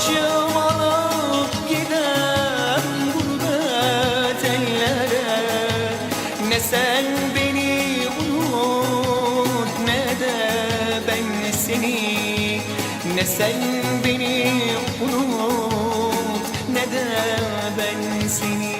Başım alıp gidem gurbet Ne sen beni unut ne de ben seni. Ne sen beni unut ne de ben seni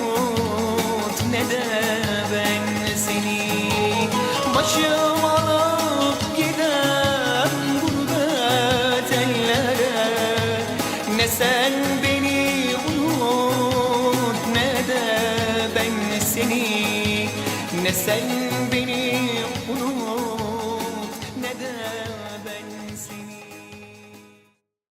de ben seni. Başım alıp gidem gurbet ellere. Ne beni unut ne ben seni. Ne sen beni